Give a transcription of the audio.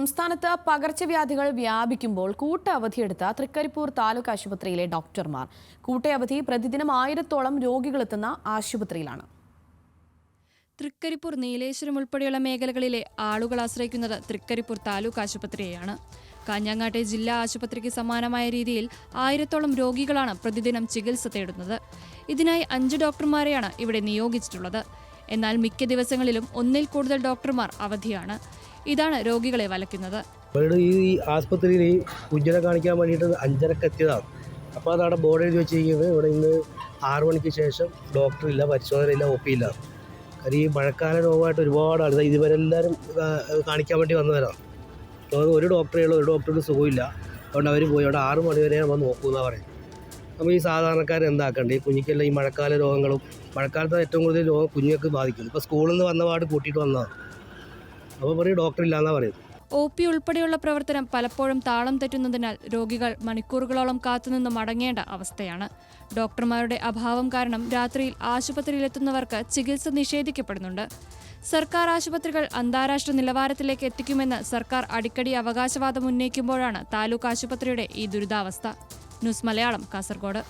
സംസ്ഥാനത്ത് പകർച്ചവ്യാധികൾ വ്യാപിക്കുമ്പോൾ കൂട്ട അവധിയെടുത്ത തൃക്കരിപ്പൂർ താലൂക്ക് ആശുപത്രിയിലെ ഡോക്ടർമാർ. കൂട്ടയവധി പ്രതിദിനം ആയിരത്തോളം രോഗികളെത്തുന്ന ആശുപത്രിയിലാണ്. തൃക്കരിപ്പൂർ നീലേശ്വരം ഉൾപ്പെടെയുള്ള മേഖലകളിലെ ആളുകൾ ആശ്രയിക്കുന്നത് തൃക്കരിപ്പൂർ താലൂക്ക് ആശുപത്രിയെയാണ്. കാഞ്ഞങ്ങാട്ടെ ജില്ലാ ആശുപത്രിക്ക് സമാനമായ രീതിയിൽ ആയിരത്തോളം രോഗികളാണ് പ്രതിദിനം ചികിത്സ തേടുന്നത്. ഇതിനായി അഞ്ച് ഡോക്ടർമാരെയാണ് ഇവിടെ നിയോഗിച്ചിട്ടുള്ളത്. എന്നാൽ മിക്ക ദിവസങ്ങളിലും ഒന്നിൽ കൂടുതൽ ഡോക്ടർമാർ അവധിയാണ്. ഇതാണ് രോഗികളെ വലയ്ക്കുന്നത്. ഈ ആസ്പത്രിയിൽ ഈ കുഞ്ഞിനെ കാണിക്കാൻ വേണ്ടിയിട്ട് അഞ്ചരക്ക് എത്തിയതാണ്. അപ്പോൾ അതവിടെ ബോർഡ് എഴുതി വെച്ചിരിക്കുന്നത് ഇവിടെ ഇന്ന് ആറു മണിക്ക് ശേഷം ഡോക്ടർ ഇല്ല പരിശോധന ഇല്ല ഒ പി ഇല്ല. അത് ഈ മഴക്കാല രോഗമായിട്ട് ഒരുപാട് ആളുകൾ ഇതുവരെ എല്ലാവരും കാണിക്കാൻ വേണ്ടി വന്നവരാണ്. അപ്പോൾ ഒരു ഡോക്ടറേ ഉള്ളൂ ഒരു ഡോക്ടർക്ക് സുഖമില്ല. അതുകൊണ്ട് അവർ പോയി അവിടെ ആറ് മണി വരെ വന്ന് നോക്കുമെന്നാണ് പറയുന്നത്. അപ്പോൾ ഈ സാധാരണക്കാർ എന്താക്കണ്ടേ? ഈ കുഞ്ഞിക്കെല്ലാം ഈ മഴക്കാല രോഗങ്ങളും മഴക്കാലത്ത് ഏറ്റവും കൂടുതൽ രോഗം കുഞ്ഞുങ്ങൾക്ക് ബാധിക്കും. ഇപ്പോൾ സ്കൂളിൽ നിന്ന് വന്ന പാട് കൂട്ടിയിട്ട് വന്നതാണ്. അപ്പോൾ പറയും ഡോക്ടർ ഇല്ലാന്നാ പറയുന്നത്. ഒ പി ഉൾപ്പെടെയുള്ള പ്രവർത്തനം പലപ്പോഴും താളം തെറ്റുന്നതിനാൽ രോഗികൾ മണിക്കൂറുകളോളം കാത്തുനിന്ന് മടങ്ങേണ്ട അവസ്ഥയാണ്. ഡോക്ടർമാരുടെ അഭാവം കാരണം രാത്രിയിൽ ആശുപത്രിയിലെത്തുന്നവർക്ക് ചികിത്സ നിഷേധിക്കപ്പെടുന്നുണ്ട്. സർക്കാർ ആശുപത്രികൾ അന്താരാഷ്ട്ര നിലവാരത്തിലേക്ക് എത്തിക്കുമെന്ന് സർക്കാർ അടിക്കടി അവകാശവാദം ഉന്നയിക്കുമ്പോഴാണ് താലൂക്ക് ആശുപത്രിയുടെ ഈ ദുരിതാവസ്ഥ. ന്യൂസ് മലയാളം കാസർഗോഡ്.